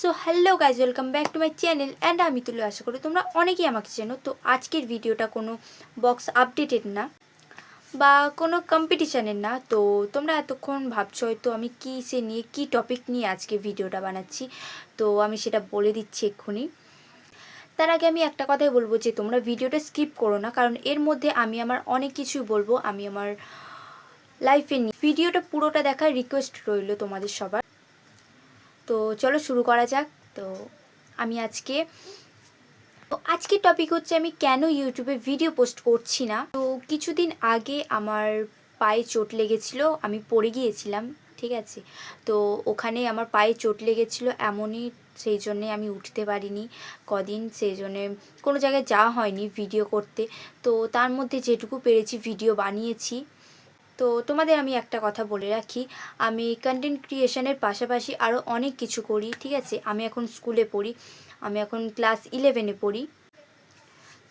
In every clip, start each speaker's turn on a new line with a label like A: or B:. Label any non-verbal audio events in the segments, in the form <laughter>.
A: So hello guys welcome back to my channel and আমি তুলে, আশা করি তোমরা অনেকেই আমাকে চেনো। তো আজকের ভিডিওটা কোনো বক্স আপডেটেড না বা কোনো কম্পিটিশানের না। তো তোমরা এতক্ষণ ভাবছ হয়তো আমি কী সে নিয়ে, কী টপিক নিয়ে আজকে ভিডিওটা বানাচ্ছি। তো আমি সেটা বলে দিচ্ছি এক্ষুনি। তার আগে আমি একটা কথাই বলব যে, তোমরা ভিডিওটা স্কিপ করো না, কারণ এর মধ্যে আমি আমার অনেক কিছুই বলব। আমি আমার লাইফে নিয়ে ভিডিওটা পুরোটা দেখার রিকোয়েস্ট রইল তোমাদের সবার। তো চলো শুরু করা যাক। তো আমি আজকে, তো আজকের টপিক হচ্ছে আমি কেন ইউটিউবে ভিডিও পোস্ট করছি না? তো কিছুদিন আগে আমার পায়ে চোট লেগেছিল, আমি পড়ে গিয়েছিলাম, ঠিক আছে? তো ওখানে আমার পায়ে চোট লেগেছিল এমনই, সেই জন্যে আমি উঠতে পারিনি কদিন, সেই জন্যে কোনো জায়গায় যাওয়া হয়নি ভিডিও করতে। তো তার মধ্যে যেটুকু পেরেছি ভিডিও বানিয়েছি। তো তোমাদের আমি একটা কথা বলে রাখি। আমি কন্টেন্ট ক্রিয়েশনের পাশাপাশি আরও অনেক কিছু করি, ঠিক আছে? আমি এখন স্কুলে পড়ি, আমি এখন ক্লাস ইলেভেনে পড়ি।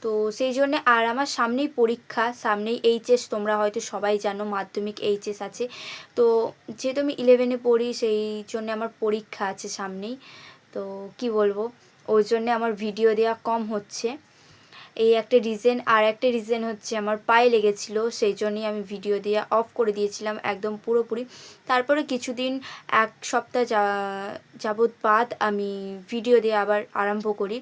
A: তো সেই জন্য আর আমার সামনেই পরীক্ষা, সামনেই এইচএস তোমরা হয়তো সবাই জানো, মাধ্যমিক এইচএস আছে। তো যেহেতু আমি ইলেভেনে পড়ি, সেই জন্য আমার পরীক্ষা আছে সামনেই। তো কি বলব? ওই জন্যে আমার ভিডিও দেওয়া কম হচ্ছে। এই একটা রিজন আর একটা রিজন হচ্ছে আমার পায়ে লেগেছিল, সেই জন্যই আমি ভিডিও দিয়ে অফ করে দিয়েছিলাম একদম পুরোপুরি। তারপরে কিছুদিন, এক সপ্তাহ যা, যাবৎ বাদ আমি ভিডিও দিয়ে আবার আরম্ভ করি।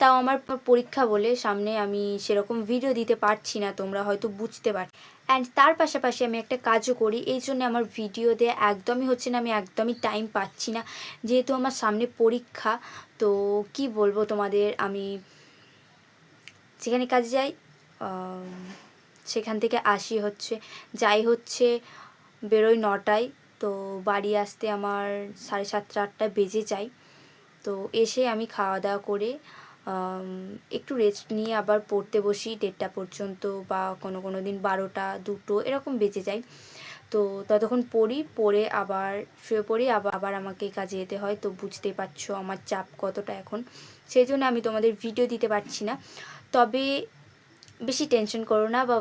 A: তাও আমার পরীক্ষা বলে সামনে আমি সেরকম ভিডিও দিতে পারছি না, তোমরা হয়তো বুঝতে পার অ্যান্ড তার পাশাপাশি আমি একটা কাজও করি, এই জন্য আমার ভিডিও দেওয়া একদমই হচ্ছে না, আমি একদমই টাইম পাচ্ছি না। যেহেতু আমার সামনে পরীক্ষা, তো কি বলব তোমাদের, আমি যেখানে কাজে যাই সেখান থেকে আসি হচ্ছে। যাই হচ্ছে বেরোই নটায়, তো বাড়ি আসতে আমার সাড়ে সাতটা, আটটা বেজে যায়। তো এসে আমি খাওয়া দাওয়া করে একটু রেস্ট নিয়ে আবার পড়তে বসি দেড়টা পর্যন্ত বা কোনো কোনো দিন বারোটা, দুটো, এরকম বেজে যায় তো ততক্ষণ পড়ি, পড়ে আবার, শুয়ে পড়ি, আবার আবার আমাকে কাজে যেতে হয়। তো বুঝতে পারছ আমার চাপ কতটা এখন। সেই জন্য আমি তোমাদের ভিডিও দিতে পারছি না। তবে বেশি টেনশন করো না বা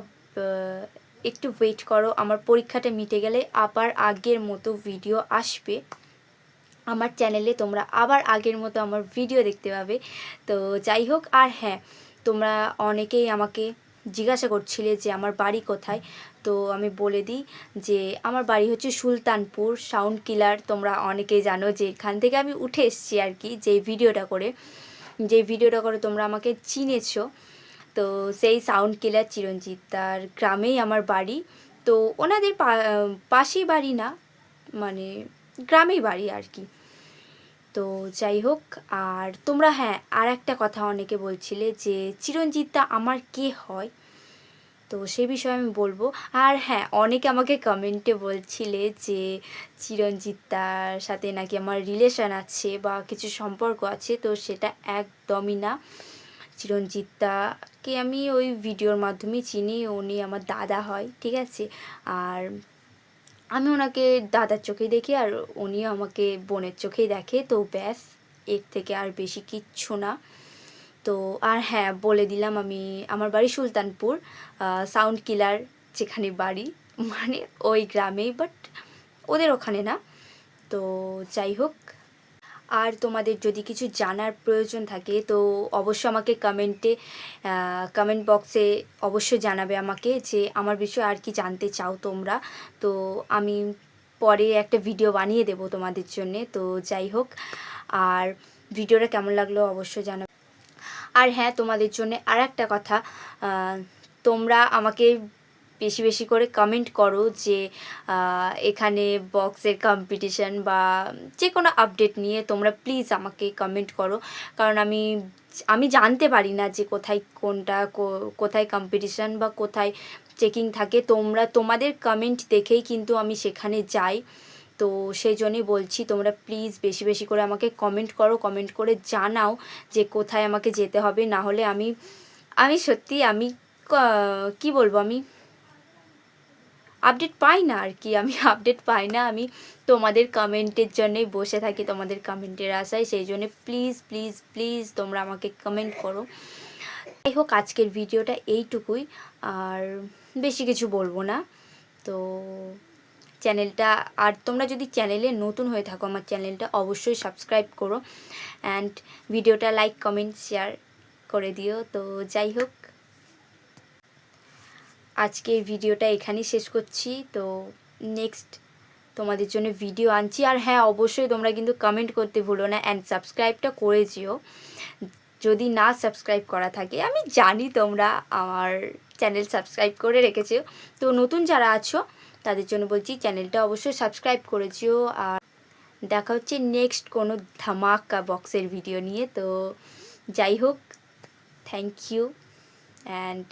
A: একটু ওয়েট করো, আমার পরীক্ষাটা মিটে গেলে আবার আগের মতো ভিডিও আসবে। আমার চ্যানেলে তোমরা আবার আগের মতো আমার ভিডিও দেখতে পাবে। তো যাই হোক, আর হ্যাঁ তোমরা অনেকেই আমাকে জিজ্ঞাসা করছিলে যে আমার বাড়ি কোথায়? তো আমি বলে দিই যে আমার বাড়ি হচ্ছে সুলতানপুর সাউন্ড কিলার তোমরা অনেকেই জানো যে এখান থেকে আমি উঠে এসেছি আর কি, যে ভিডিওটা করে। যে ভিডিওটা করে তোমরা আমাকে চিনেছো, তো সেই সাউন্ড কিলার চিরঞ্জিত তার গ্রামেই আমার বাড়ি। তো ওনাদের পাশেই বাড়ি না মানে গ্রামেই বাড়ি আর কি। তো যাই হোক, আর তোমরা হ্যাঁ আর একটা কথা অনেকে বলছিলে যে চিরঞ্জিতা আমার কে হয়? তো সে বিষয়ে আমি বলব। আর হ্যাঁ অনেকে আমাকে কমেন্টে বলছিলে যে চিরঞ্জিতার সাথে নাকি আমার রিলেশান আছে বা কিছু সম্পর্ক আছে, তো সেটা একদমই না। চিরঞ্জিতাকে আমি ওই ভিডিওর মাধ্যমেই চিনি, উনি আমার দাদা হয়, ঠিক আছে? আর আমি ওনাকে দাদার চোখেই দেখি আর উনিও আমাকে বোনের চোখেই দেখে, তো ব্যাস, এর থেকে আর বেশি কিচ্ছু না। তো আর হ্যাঁ বলে দিলাম আমি আমার বাড়ি সুলতানপুর সাউন্ড কিলার যেখানে বাড়ি <laughs> মানে ওই গ্রামেই বাট ওদের ওখানে না। তো যাই হোক, আর তোমাদের যদি কিছু জানার প্রয়োজন থাকে, তো অবশ্যই আমাকে কমেন্টে কমেন্ট বক্সে অবশ্যই জানাবে আমাকে যে আমার বিষয়ে আর কি জানতে চাও তোমরা। তো আমি পরে একটা ভিডিও বানিয়ে দেব তোমাদের জন্যে। তো যাই হোক, আর ভিডিওটা কেমন লাগল অবশ্যই জানাবে। আর হ্যাঁ তোমাদের জন্য আর একটা কথা তোমরা আমাকে বেশি বেশি করে কমেন্ট করো যে এখানে বক্সের কম্পিটিশান বা যে কোনো আপডেট নিয়ে তোমরা প্লিজ আমাকে কমেন্ট করো। কারণ আমি আমি জানতে পারি না যে কোথায় কোনটা কোথায় কম্পিটিশান বা কোথায় চেকিং থাকে। তোমরা তোমাদের কমেন্ট দেখেই কিন্তু আমি সেখানে যাই। তো সেই জন্যই বলছি, তোমরা প্লিজ বেশি বেশি করে আমাকে কমেন্ট করো কমেন্ট করে জানাও যে কোথায় আমাকে যেতে হবে। না হলে আমি আমি সত্যি আমি কি বলব আমি আপডেট পাই না আর কি। আমি <laughs> আপডেট পাই না। আমি তোমাদের কমেন্টের জন্যই বসে থাকি, তোমাদের কমেন্টের আশায়। সেই জন্য প্লিজ প্লিজ প্লিজ তোমরা আমাকে কমেন্ট করো। যাই হোক, আজকের ভিডিওটা এইটুকুই। আর বেশি কিছু বলব না। তো চ্যানেলটা, আর তোমরা যদি চ্যানেলে নতুন হয়ে থাকো আমার চ্যানেলটা, অবশ্যই সাবস্ক্রাইব করো। অ্যান্ড ভিডিওটা লাইক কমেন্ট শেয়ার করে দিও। তো যাই হোক আজকে ভিডিওটা এখানেই শেষ করছি। তো নেক্সট তোমাদের জন্য ভিডিও আনছি। আর হ্যাঁ অবশ্যই তোমরা কিন্তু কমেন্ট করতে ভুলো না অ্যান্ড সাবস্ক্রাইবটা করে যেও। যদি না সাবস্ক্রাইব করা থাকে, আমি জানি তোমরা আমার চ্যানেল সাবস্ক্রাইব করে রেখেছো। তো নতুন যারা আছো তাদের জন্য বলছি চ্যানেলটা অবশ্যই সাবস্ক্রাইব করেছিও আর দেখা হচ্ছে নেক্সট কোনো ধামাকা বক্সের ভিডিও নিয়ে। তো যাই হোক থ্যাংক ইউ অ্যান্ড